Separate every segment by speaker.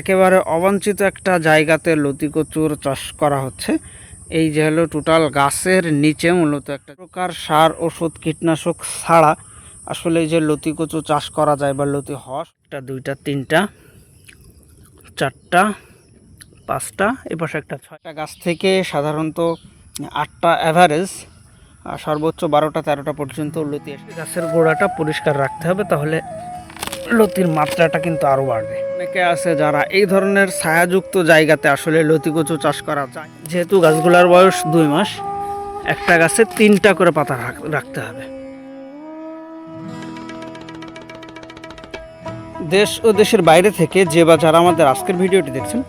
Speaker 1: একেবারে অবাঞ্ছিত একটা জায়গাতে লতি কচুর চাষ করা হচ্ছে। এই যে হলো টোটাল গাছের নিচে মূলত একটা প্রকার সার, ওষুধ, কীটনাশক ছাড়া আসলে এই যে লতি কচু চাষ করা যায় বা লতি হস একটা, দুইটা, তিনটা, চারটা, পাঁচটা, এপাশে একটা ছয়টা গাছ থেকে সাধারণত আটটা অ্যাভারেজ সর্বোচ্চ বারোটা, তেরোটা পর্যন্ত লতি গাছের গোড়াটা পরিষ্কার রাখতে হবে, তাহলে লতির মাত্রাটা কিন্তু আরও বাড়বে। অনেকে আছে যারা এই ধরনের ছায়াযুক্ত জায়গাতে আসলে লতিকচু চাষ করা যায়। যেহেতু গাছগুলোর বয়স দুই মাস, একটা গাছে তিনটা করে পাতা রাখ- রাখতে হবে। দেশ ও দেশের বাইরে থেকে যে বা যারা আমাদের আজকের ভিডিওটি দেখছেন,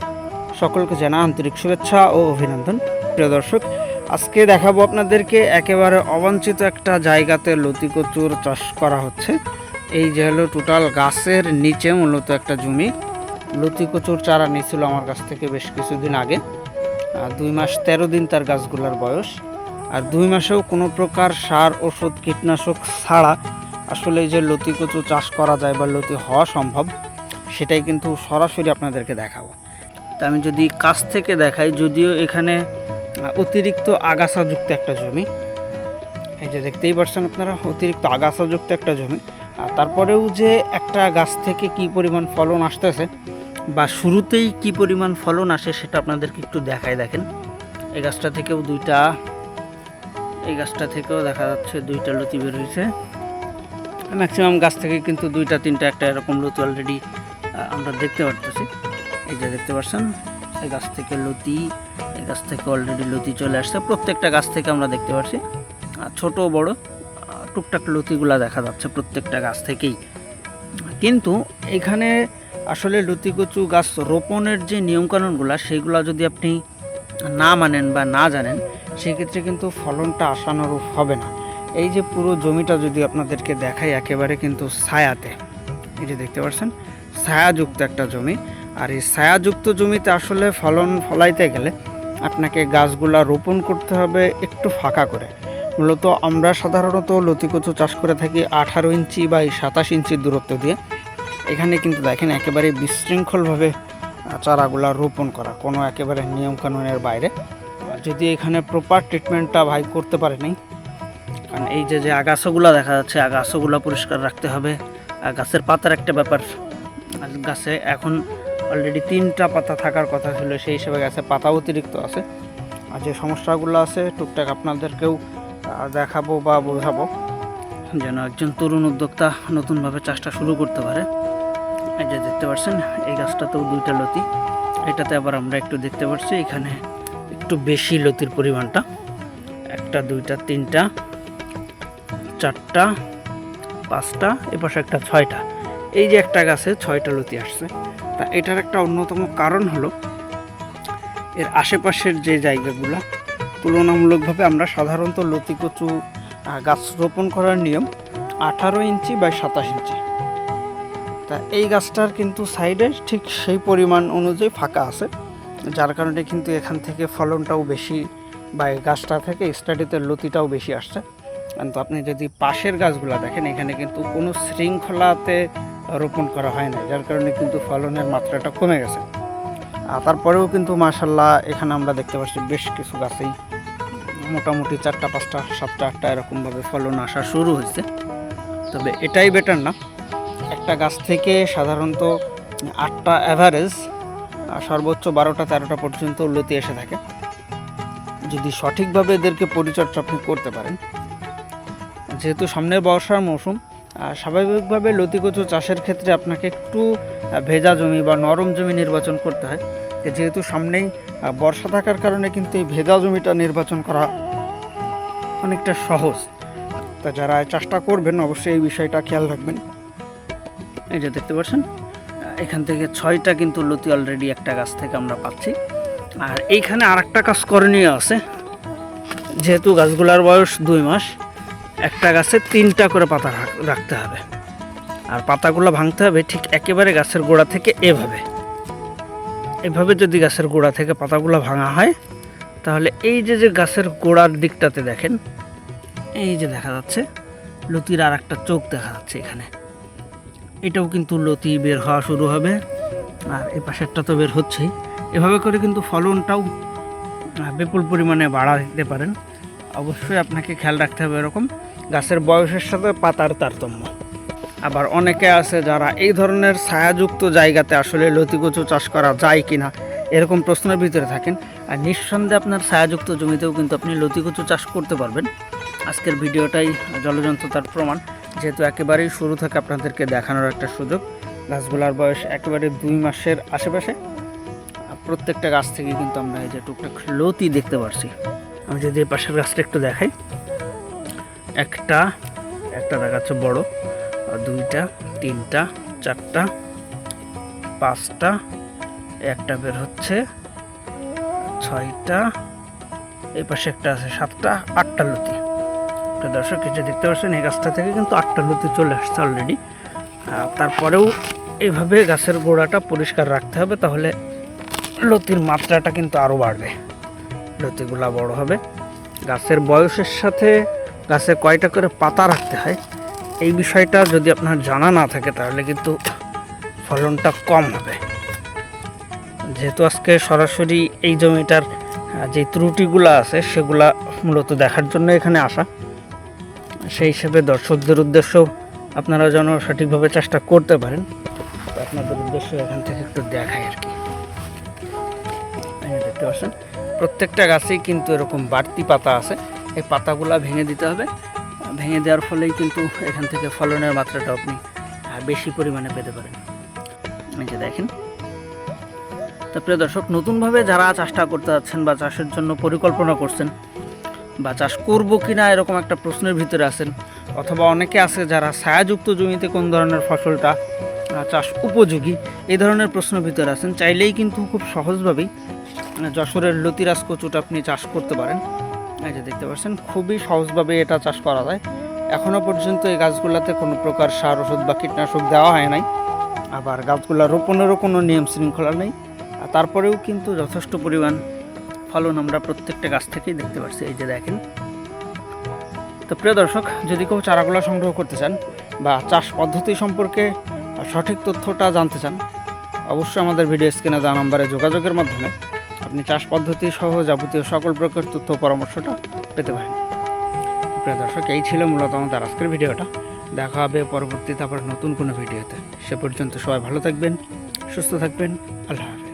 Speaker 1: সকলকে জানা আন্তরিক শুভেচ্ছা ও অভিনন্দন। প্রিয় দর্শক, আজকে দেখাবো আপনাদেরকে একেবারে অবাঞ্ছিত একটা জায়গাতে লতিকচুর চাষ করা হচ্ছে। এই যে হলো টোটাল গাছের নিচে মূলত একটা জমি। লতি কচুর চারা নিয়েছিল আমার কাছ থেকে বেশ কিছুদিন আগে। দুই মাস তেরো দিন তার গাছগুলোর বয়স। আর দুই মাসেও কোনো প্রকার সার, ওষুধ, কীটনাশক ছাড়া আসলে যে লতি কচু চাষ করা যায় বা লতি হওয়া সম্ভব, সেটাই কিন্তু সরাসরি আপনাদেরকে দেখাবো। তা আমি যদি কাছ থেকে দেখাই, যদিও এখানে অতিরিক্ত আগাছাযুক্ত একটা জমি। এই যে দেখতেই পারছেন আপনারা, অতিরিক্ত আগাছাযুক্ত একটা জমি। আর তারপরেও যে একটা গাছ থেকে কি পরিমাণ ফলন আসতেছে বা শুরুতেই কি পরিমাণ ফলন আসে সেটা আপনাদেরকে একটু দেখাই দেখেন। এই গাছটা থেকেও দুইটা, এই গাছটা থেকেও দেখা যাচ্ছে দুইটা লতি বের হয়েছে। ম্যাক্সিমাম গাছ থেকে কিন্তু দুইটা, তিনটা, একটা এরকম লতি অলরেডি আমরা দেখতে পারতেছি। এই যে দেখতে পাচ্ছেন এই গাছ থেকে লতি, এই গাছ থেকে অলরেডি লতি চলে আসছে। প্রত্যেকটা গাছ থেকে আমরা দেখতে পাচ্ছি আর ছোট, বড় টুকটাক লতিগুলা দেখা যাচ্ছে প্রত্যেকটা গাছ থেকেই। কিন্তু এখানে আসলে লতি কচু গাছ রোপণের যে নিয়মকানুনগুলো, সেগুলো যদি আপনি না মানেন বা না জানেন, সেক্ষেত্রে কিন্তু ফলনটা আশানুরূপ হবে না। এই যে পুরো জমিটা যদি আপনাদেরকে দেখাই একেবারে কিন্তু ছায়াতে যে দেখতে পাচ্ছেন, ছায়াযুক্ত একটা জমি। আর এই ছায়াযুক্ত জমিতে আসলে ফলন ফলাইতে গেলে আপনাকে গাছগুলা রোপণ করতে হবে একটু ফাঁকা করে। মূলত আমরা সাধারণত লতিকচু চাষ করে থাকি আঠারো ইঞ্চি বা সাতাশ ইঞ্চি দূরত্ব দিয়ে। এখানে কিন্তু দেখেন একেবারে বিশৃঙ্খলভাবে চারাগুলা রোপণ করা, কোনো একেবারে নিয়মকানুনের বাইরে। যদি এখানে প্রপার ট্রিটমেন্টটা ভাই করতে পারে নাই কারণ এই যে যে আগাছাগুলো দেখা যাচ্ছে, আগাছাগুলো পরিষ্কার রাখতে হবে। আর গাছের পাতার একটা ব্যাপার। গাছে এখন অলরেডি তিনটা পাতা থাকার কথা ছিল, সেই হিসেবে গাছে পাতা অতিরিক্ত আছে। আর যে সমস্যাগুলো আছে, টুকটাক আপনাদেরকেও দেখাবো বা বোঝাবো। যেন একজন তরুণ উদ্যোক্তা নতুনভাবে চাষটা শুরু করতে পারে। এই যে দেখতে পাচ্ছেন এই গাছটাতেও দুইটা লতি। এটাতে আবার আমরা একটু দেখতে পাচ্ছি এখানে একটু বেশি লতির পরিমাণটা। একটা, দুইটা, তিনটা, চারটা, পাঁচটা, এপাশে একটা ছয়টা। এই যে একটা গাছে ছয়টা লতি আসছে। তা এটার একটা অন্যতম কারণ হলো, এর আশেপাশের যে জায়গাগুলো, তুলনামূলকভাবে আমরা সাধারণত লতি কচু গাছ রোপণ করার নিয়ম আঠারো ইঞ্চি বা সাতাশ ইঞ্চি। তা এই গাছটার কিন্তু সাইডে ঠিক সেই পরিমাণ অনুযায়ী ফাঁকা আছে। যার কারণে কিন্তু এখান থেকে ফলনটাও বেশি বা এই গাছটা থেকে স্টাডিতে লতিটাও বেশি আসছে। কিন্তু আপনি যদি পাশের গাছগুলো দেখেন, এখানে কিন্তু কোনো শৃঙ্খলাতে রোপণ করা হয় না যার কারণে কিন্তু ফলনের মাত্রাটা কমে গেছে। আর তারপরেও কিন্তু মাশাল্লাহ এখানে আমরা দেখতে পাচ্ছি বেশ কিছু গাছেই মোটামুটি চারটা, পাঁচটা, সাতটা, আটটা এরকমভাবে ফলন আসা শুরু হয়েছে। তবে এটাই বেটার না। একটা গাছ থেকে সাধারণত আটটা অ্যাভারেজ সর্বোচ্চ বারোটা, তেরোটা পর্যন্ত লতি এসে থাকে। যদি সঠিকভাবে এদেরকে পরিচর্যা আপনি করতে পারেন, যেহেতু সামনের বর্ষার মৌসুম স্বাভাবিকভাবে লতি কচু চাষের ক্ষেত্রে আপনাকে একটু ভেজা জমি বা নরম জমি নির্বাচন করতে হয়। যেহেতু সামনেই বর্ষা থাকার কারণে কিন্তু এই ভেজা জমিটা নির্বাচন করা অনেকটা সহজ। তা যারা চাষটা করবেন, অবশ্যই এই বিষয়টা খেয়াল রাখবেন। এই যে দেখতে পাচ্ছেন এখান থেকে ছয়টা কিন্তু লতি অলরেডি একটা গাছ থেকে আমরা পাচ্ছি। আর এইখানে আর একটা কাজ করণীয় আছে, যেহেতু গাছগুলার বয়স দুই মাস, একটা গাছে তিনটা করে পাতা রাখতে হবে। আর পাতাগুলো ভাঙতে হবে ঠিক একেবারে গাছের গোড়া থেকে এভাবে। এভাবে যদি গাছের গোড়া থেকে পাতাগুলো ভাঙা হয়, তাহলে এই যে যে গাছের গোড়ার দিকটাতে দেখেন, এই যে দেখা যাচ্ছে, লতির আর একটা চোখ দেখা যাচ্ছে এখানে। এটাও কিন্তু লতি বের হওয়া শুরু হবে। আর এই পাশেরটা তো বের হচ্ছেই। এভাবে করে কিন্তু ফলনটাও বিপুল পরিমাণে বাড়া দিতে পারেন। অবশ্যই আপনাকে খেয়াল রাখতে হবে এরকম। গাছের বয়সের সাথে পাতার তারতম্য। আবার অনেকে আছে যারা এই ধরনের ছায়াযুক্ত জায়গাতে আসলে লতিকচু চাষ করা যায় কি না এরকম প্রশ্নের ভিতরে থাকেন। আর নিঃসন্দেহে আপনার ছায়াযুক্ত জমিতেও কিন্তু আপনি লতিকচু চাষ করতে পারবেন। আজকের ভিডিওটাই জলযন্ত্রতার প্রমাণ। যেহেতু একেবারেই শুরু থেকে আপনাদেরকে দেখানোর একটা সুযোগ, গাছগুলার বয়স একেবারে দুই মাসের আশেপাশে প্রত্যেকটা গাছ থেকে কিন্তু আমরা এই যে টুকটাক লতি দেখতে পারছি। আমি যদি এই পাশের গাছটা একটু দেখাই, একটা একটা দেখাচ্ছে বড় দুইটা, তিনটা, চারটা, পাঁচটা, একটা বের হচ্ছে, ছয়টা, এই পাশে একটা আছে, সাতটা, আটটা লতি। তো দর্শক কিছু দেখতে পাচ্ছেন, এই গাছটা থেকে কিন্তু আটটা লতি চলে আসছে অলরেডি তারপরেও এইভাবে গাছের গোড়াটা পরিষ্কার রাখতে হবে, তাহলে লতির মাত্রাটা কিন্তু আরও বাড়বে। লতিগুলা বড় হবে। গাছের বয়সের সাথে গাছে কয়টা করে পাতা রাখতে হয়, এই বিষয়টা যদি আপনার জানা না থাকে, তাহলে কিন্তু ফলনটা কম হবে। যেহেতু আজকে সরাসরি এই জমিটার যে ত্রুটিগুলো আছে, সেগুলা মূলত দেখার জন্য এখানে আসা। সেই হিসেবে দর্শকদের উদ্দেশ্য আপনারা যেন সঠিকভাবে চাষটা করতে পারেন। আপনাদের উদ্দেশ্য এখান থেকে একটু দেখায় আর কি। দেখতে পাচ্ছেন, প্রত্যেকটা গাছেই কিন্তু এরকম বাড়তি পাতা আছে। এই পাতাগুলা ভেঙে দিতে হবে। ভেঙে দেওয়ার ফলেই কিন্তু এখান থেকে ফলনের মাত্রাটা আপনি বেশি পরিমাণে পেতে পারেন। এই যে দেখেন। তো প্রিয় দর্শক, নতুনভাবে যারা চাষটা করতে যাচ্ছেন বা চাষের জন্য পরিকল্পনা করছেন বা চাষ করব কি না এরকম একটা প্রশ্নের ভিতরে আছেন। অথবা অনেকে আছে যারা ছায়াযুক্ত জমিতে কোন ধরনের ফসলটা চাষ উপযোগী এই ধরনের প্রশ্নের ভিতরে আছেন। চাইলেই কিন্তু খুব সহজভাবেই আহ, যশোরের লতিরাজ কচুটা আপনি চাষ করতে পারেন। এই যে দেখতে পাচ্ছেন খুবই সহজভাবে এটা চাষ করা যায়। এখনও পর্যন্ত এই গাছগুলোতে কোনো প্রকার সার ওষুধ বা কীটনাশক দেওয়া হয় নাই। আবার গাছগুলো রোপণেরও কোনো নিয়ম শৃঙ্খলা নেই তারপরেও কিন্তু যথেষ্ট পরিমাণ ফলন আমরা প্রত্যেকটা গাছ থেকেই দেখতে পাচ্ছি এই যে দেখেন। তো প্রিয় দর্শক, যদি কেউ চারাগুলো সংগ্রহ করতে চান বা চাষ পদ্ধতি সম্পর্কে সঠিক তথ্যটা জানতে চান, অবশ্যই আমাদের ভিডিও স্ক্রিনে দেওয়া নাম্বারে যোগাযোগের মাধ্যমে আপনি চাষ পদ্ধতি সহ যাবতীয় সকল প্রকার তথ্য পরামর্শটা পেতে পারেন। প্রিয় দর্শক, এই ছিল মূলত আমাদের আজকের ভিডিওটা। দেখা হবে পরবর্তীতে আবার নতুন কোনো ভিডিওতে। সে পর্যন্ত সবাই ভালো থাকবেন, সুস্থ থাকবেন। আল্লাহ হাফেজ।